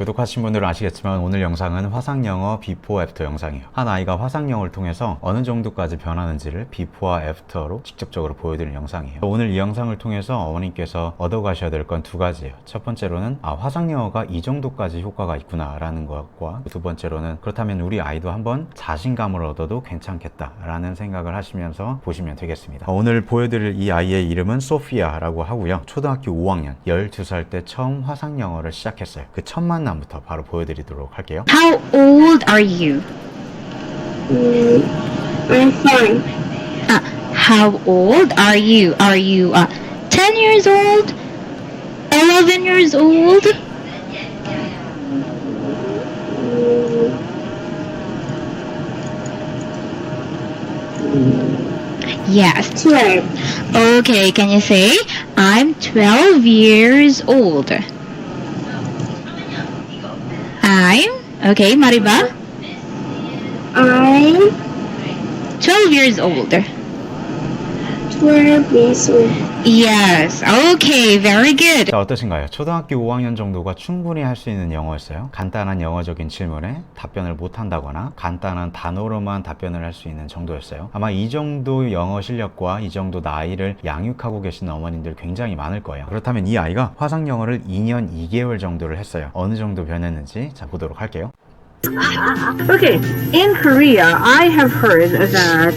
구독하신 분들은 아시겠지만 오늘 영상은 화상영어 비포 애프터 영상이에요. 한 아이가 화상영어를 통해서 어느 정도까지 변하는지를 비포와 애프터로 직접적으로 보여드리는 영상이에요. 오늘 이 영상을 통해서 어머님께서 얻어가셔야 될 건 두 가지예요. 첫 번째로는 아 화상영어가 이 정도까지 효과가 있구나 라는 것과 두 번째로는 그렇다면 우리 아이도 한번 자신감을 얻어도 괜찮겠다 라는 생각을 하시면서 보시면 되겠습니다. 어, 오늘 보여드릴 이 아이의 이름은 소피아라고 하고요. 초등학교 5학년 12살 때 처음 화상영어를 시작했어요. 그 첫 만남 부터 바로 보여드리도록 할게요. How old are you? Mm, I'm fine. Uh, how old are you? Are you uh, 10 years old? 11 years old? Yes. Twelve. Okay, can you say, I'm 12 years old? Okay, Mariba, I'm 12 years old. twelve years old. Yes, okay, very good. 자, 어떠신가요? 초등학교 5학년 정도가 충분히 할 수 있는 영어였어요. 간단한 영어적인 질문에 답변을 못 한다거나 간단한 단어로만 답변을 할 수 있는 정도였어요. 아마 이 정도 영어 실력과 이 정도 나이를 양육하고 계시는 어머님들 굉장히 많을 거예요. 그렇다면 이 아이가 화상 영어를 2년 2개월 정도를 했어요. 어느 정도 변했는지 자 보도록 할게요. Okay, in Korea, I have heard that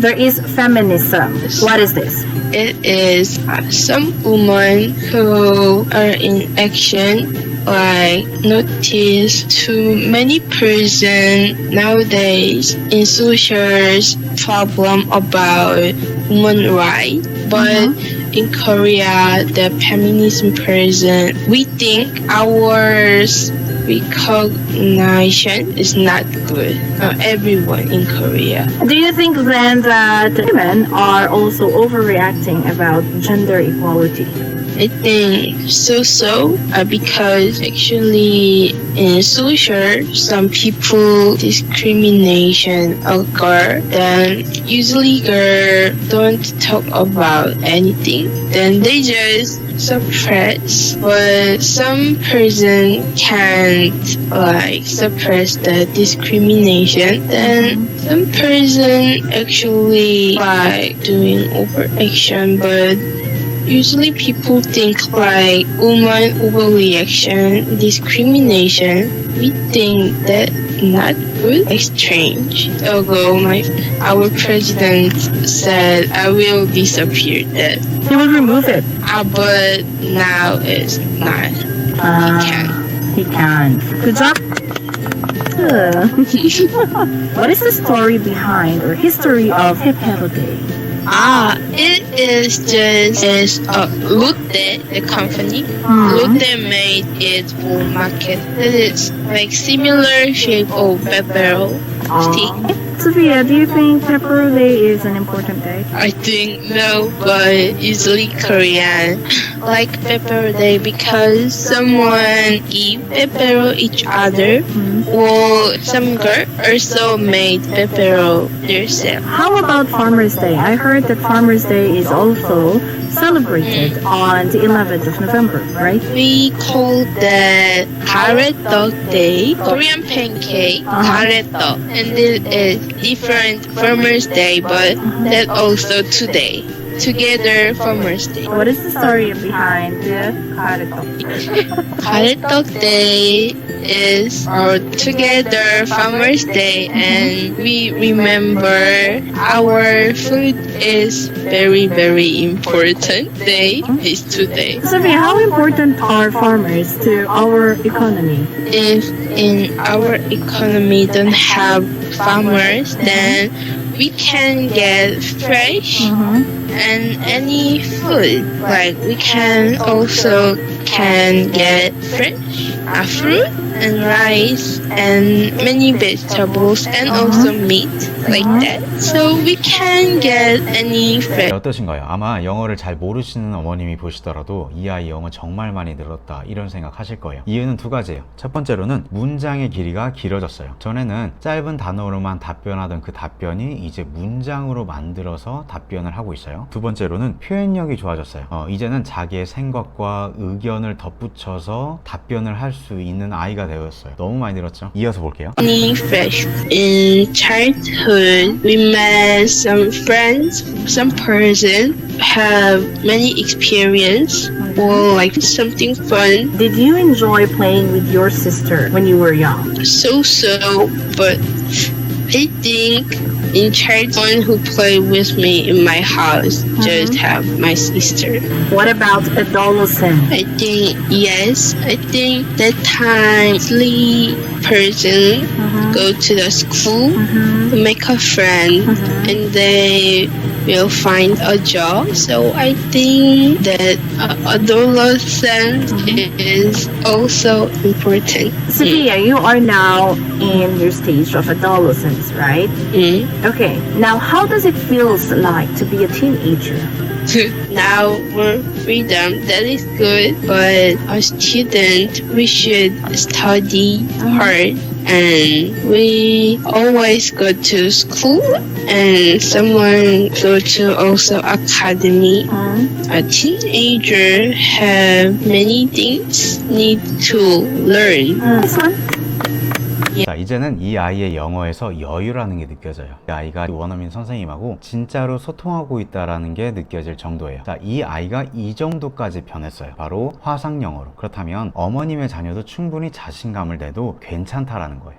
there is feminism. What is this? It is some women who are in action, like notice too many person nowadays in socials problem about women right, but mm-hmm. in Korea, the feminism person, we think ours recognition is not good. for everyone in Korea. Do you think then that women are also overreacting about gender equality? I think so so uh, because actually in social some people discrimination occur then usually girl don't talk about anything. Then they just suppress but some person can't like suppress the discrimination. Then some person actually like doing overaction but Usually people think like woman overreaction, discrimination. We think that not good, exchange. Although my our president said I will disappear that, He will remove it. uh, but now it's not. Uh, Can. he can. Good job. What is the story behind or history of Hip Hop Day? Ah, it is just is uh, Lotte, the company. Hmm. Lotte made it for market. It is like similar shape of pepper stick. Sophia, do you think Pepper Day is an important day? I think no, but usually Korean like pepper day because someone eat pepper each other, Hmm. or some girl also made pepper themselves. How about Farmer's Day? I heard that Farmer's Day is also celebrated on the 11th of November, right? We call that carrot dog day, Korean pancake, Uh-huh. carrot dog, and it is different Farmers Day, but that also today. Together for Farmers Day. What is the story behind the kareto? Carrot dog day is our together Farmers Day, and we remember our food is very very important day is today. Sophia, how important are farmers to our economy? if in our economy don't have farmers then we can get fresh Mm-hmm. and any food like we can also can get fresh uh, fruit and rice and many vegetables and also meat like that so we can get any 네, fresh 어떠신가요? 아마 영어를 잘 모르시는 어머님이 보시더라도 이 아이 영어 정말 많이 늘었다 이런 생각 하실 거예요. 이유는 두 가지예요. 첫 번째로는 문장의 길이가 길어졌어요. 전에는 짧은 단어로만 답변하던 그 답변이 이제 문장으로 만들어서 답변을 하고 있어요. 두 번째로는 표현력이 좋아졌어요. 어, 이제는 자기의 생각과 의견을 덧붙여서 답변을 할 있는 아이가 되었어요. 너무 많이 늘었죠? 이어서 볼게요. Many fresh in childhood. We met some friends, some person have many experience or like something fun. Did you enjoy playing with your sister when you were young? So so, but I think in childhood, one who play with me in my house mm-hmm. just have my sister. What about adolescent? I think yes. I think that time three person mm-hmm. go to the school mm-hmm. to make a friend and they will find a job. So I think that uh, adolescent is also important. Sophia, you are now in your stage of adolescence, right? Mm. Okay, now how does it feel like to be a teenager? now more freedom. That is good but as students, we should study hard and we always go to school and someone go to also academy. A teenager have many things need to learn uh-huh. One? 자, 이제는 이 아이의 영어에서 여유라는 게 느껴져요. 이 아이가 원어민 선생님하고 진짜로 소통하고 있다라는 게 느껴질 정도예요. 자, 이 아이가 이 정도까지 변했어요. 바로 화상 영어로. 그렇다면 어머님의 자녀도 충분히 자신감을 내도 괜찮다라는 거예요.